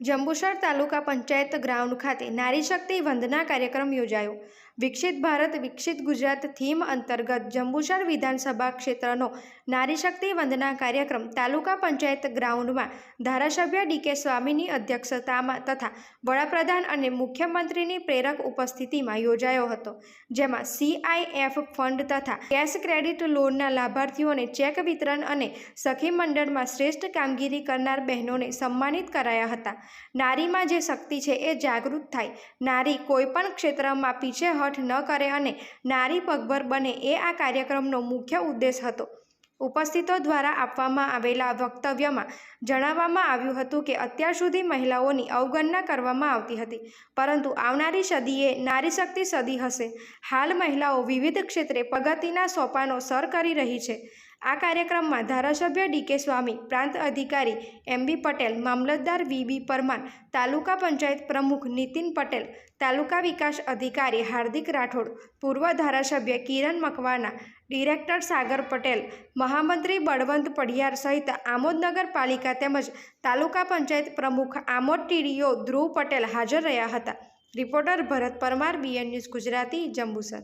જંબુસર તાલુકા panchayat ground ખાતે નારી શક્તિ વંદના કાર્યક્રમ યોજાયો. વિકસિત ભારત, વિકસિત ગુજરાત થીમ અંતર્ગત જંબુસર વિધાનસભા ક્ષેત્રનો નારી શક્તિ વંદના કાર્યક્રમ તાલુકા પંચાયત ગ્રાઉન્ડમાં ધારાસભ્ય ડીકે સ્વામીની અધ્યક્ષતામાં તથા વડાપ્રધાન અને મુખ્યમંત્રીની પ્રેરક ઉપસ્થિતિમાં યોજાયો હતો, જેમાં સીઆઈએફ ફંડ તથા કેશ ક્રેડિટ લોનના લાભાર્થીઓને ચેક વિતરણ અને સખી મંડળમાં શ્રેષ્ઠ કામગીરી કરનાર બહેનોને સન્માનિત કરાયા હતા. નારીમાં જે શક્તિ છે એ જાગૃત થાય. નારી કોઈપણ ક્ષેત્રમાં પીછેહઠ ન કરે અને નારી પગભર બને એ આ કાર્યક્રમનો મુખ્ય ઉદ્દેશ હતો. ઉપસ્થિતો દ્વારા આપવામાં આવેલા વક્તવ્યમાં જણાવવામાં આવ્યું હતું કે અત્યાર સુધી મહિલાઓની અવગણના કરવામાં આવતી હતી, પરંતુ આવનારી સદીએ નારી શક્તિ સદી હશે. હાલ મહિલાઓ વિવિધ ક્ષેત્રે પ્રગતિના સોપાનો સર કરી રહી છે. આ કાર્યક્રમમાં ધારાસભ્ય ડીકે સ્વામી, પ્રાંત અધિકારી એમ બી પટેલ, મામલતદાર વી બી પરમાર, તાલુકા પંચાયત પ્રમુખ નીતિન પટેલ, તાલુકા વિકાસ અધિકારી હાર્દિક રાઠોડ, પૂર્વ ધારાસભ્ય કિરણ મકવાના ડિરેક્ટર સાગર પટેલ, મહામંત્રી બળવંત પઢિયાર સહિત આમોદ નગરપાલિકા તેમજ તાલુકા પંચાયત પ્રમુખ આમોદ ટીડીઓ ધ્રુવ પટેલ હાજર રહ્યા હતા. Reporter Bharat Parmar, BN news Gujarati, Jambusar.